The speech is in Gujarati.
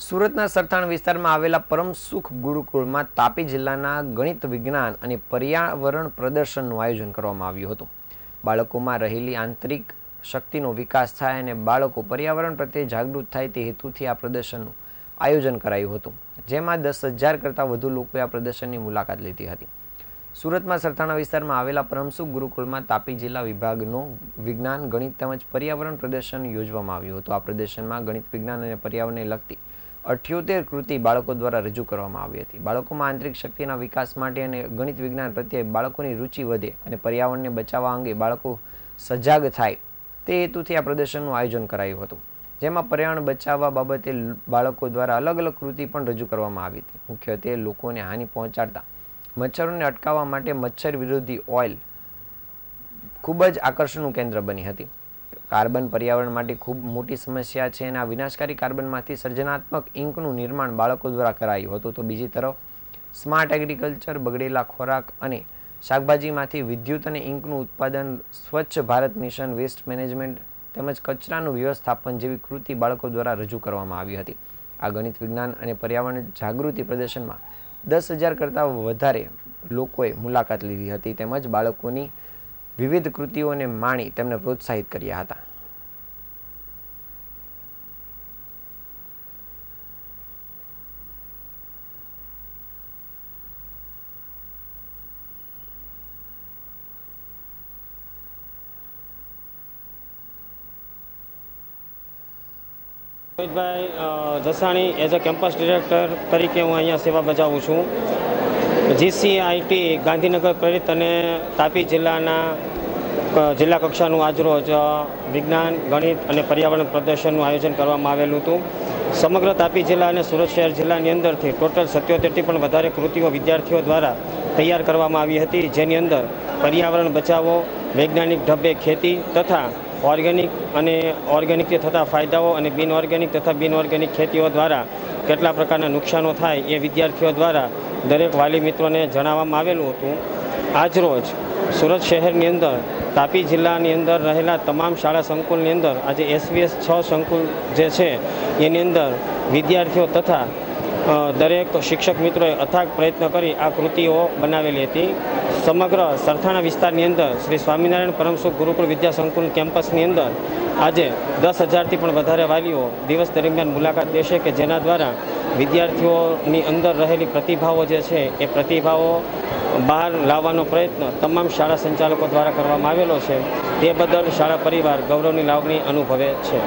સુરતના સરથાણ વિસ્તારમાં આવેલા પરમ સુખ ગુરુકુળમાં તાપી જિલ્લાના ગણિત વિજ્ઞાન અને પર્યાવરણ પ્રદર્શનનું આયોજન કરવામાં આવ્યું હતું. બાળકોમાં રહેલી આંતરિક શક્તિનો વિકાસ થાય અને બાળકો પર્યાવરણ પ્રત્યે જાગૃત થાય તે હેતુથી આ પ્રદર્શનનું આયોજન કરાયું હતું. જેમાં દસ હજાર કરતાં વધુ લોકોએ આ પ્રદર્શનની મુલાકાત લીધી હતી. સુરતમાં સરથાણા વિસ્તારમાં આવેલા પરમસુખ ગુરુકુળમાં તાપી જિલ્લા વિભાગનું વિજ્ઞાન, ગણિત તેમજ પર્યાવરણ પ્રદર્શન યોજવામાં આવ્યું હતું. આ પ્રદર્શનમાં ગણિત વિજ્ઞાન અને પર્યાવરણને લગતી અઠ્યોતેર કૃતિ બાળકો દ્વારા રજૂ કરવામાં આવી હતી. બાળકોમાં આંતરિક શક્તિના વિકાસ માટે અને ગણિત વિજ્ઞાન પ્રત્યે બાળકોની રુચિ વધે અને પર્યાવરણને બચાવવા અંગે બાળકો સજાગ થાય તે હેતુથી આ પ્રદર્શનનું આયોજન કરાયું હતું. જેમાં પર્યાવરણ બચાવવા બાબતે બાળકો દ્વારા અલગ અલગ કૃતિ પણ રજૂ કરવામાં આવી હતી. મુખ્યત્વે લોકોને હાનિ પહોંચાડતા મચ્છરોને અટકાવવા માટે મચ્છર વિરોધી ઓઇલ ખૂબ જ આકર્ષણનું કેન્દ્ર બની હતી. કાર્બન પર્યાવરણ માટે ખૂબ મોટી સમસ્યા છે અને આ વિનાશકારી કાર્બનમાંથી સર્જનાત્મક ઇંકનું નિર્માણ બાળકો દ્વારા કરાયું હતું. તો બીજી તરફ, સ્માર્ટ એગ્રીકલ્ચર, બગડેલા ખોરાક અને શાકભાજીમાંથી વિદ્યુત અને ઇંકનું ઉત્પાદન, સ્વચ્છ ભારત મિશન, વેસ્ટ મેનેજમેન્ટ તેમજ કચરાનું વ્યવસ્થાપન જેવી કૃતિ બાળકો દ્વારા રજૂ કરવામાં આવી હતી. આ ગણિત વિજ્ઞાન અને પર્યાવરણ જાગૃતિ પ્રદર્શનમાં દસ હજાર કરતાં વધારે લોકોએ મુલાકાત લીધી હતી. તેમજ બાળકોની વિવિધ કૃતિઓને માણી તેમને પ્રોત્સાહિત કર્યા હતા. રોહિતભાઈ Jasani as a campus director તરીકે હું અહીંયા સેવા બજાવું છું. જીસીઆઈટી, ગાંધીનગર પ્રેરિત અને તાપી જિલ્લાના જિલ્લા કક્ષાનું આજરોજ વિજ્ઞાન, ગણિત અને પર્યાવરણ પ્રદર્શનનું આયોજન કરવામાં આવેલું હતું. સમગ્ર તાપી જિલ્લા અને સુરત શહેર જિલ્લાની અંદરથી ટોટલ સત્યોતેરથી પણ વધારે કૃતિઓ વિદ્યાર્થીઓ દ્વારા તૈયાર કરવામાં આવી હતી. જેની અંદર પર્યાવરણ બચાવો, વૈજ્ઞાનિક ઢબે ખેતી તથા ઓર્ગેનિક અને ઓર્ગેનિકથી થતા ફાયદાઓ અને બિન ઓર્ગેનિક તથા બિનઓર્ગેનિક ખેતીઓ દ્વારા કેટલા પ્રકારના નુકસાનો થાય એ વિદ્યાર્થીઓ દ્વારા દરેક વાલી મિત્રોને જણાવવામાં આવેલું હતું. આજરોજ સુરત શહેરની અંદર, તાપી જિલ્લાની અંદર રહેલા તમામ શાળા સંકુલની અંદર આજે એસવીએસ છ સંકુલ જે છે, એની અંદર વિદ્યાર્થીઓ તથા દરેક શિક્ષક મિત્રોએ અથાગ પ્રયત્ન કરી આ કૃતિઓ બનાવેલી હતી. સમગ્ર સરથાણા વિસ્તારની અંદર શ્રી સ્વામિનારાયણ પરમસુખ ગુરુકુળ વિદ્યા સંકુલ કેમ્પસની અંદર આજે દસ હજારથી પણ વધારે વાલીઓ દિવસ દરમિયાન મુલાકાત લેશે કે જેના દ્વારા વિદ્યાર્થીઓની અંદર રહેલી પ્રતિભાવો જે છે એ પ્રતિભાવો બહાર લાવવાનો પ્રયત્ન તમામ શાળા સંચાલકો દ્વારા કરવામાં આવેલો છે. તે બદલ શાળા પરિવાર ગૌરવની લાગણી અનુભવે છે.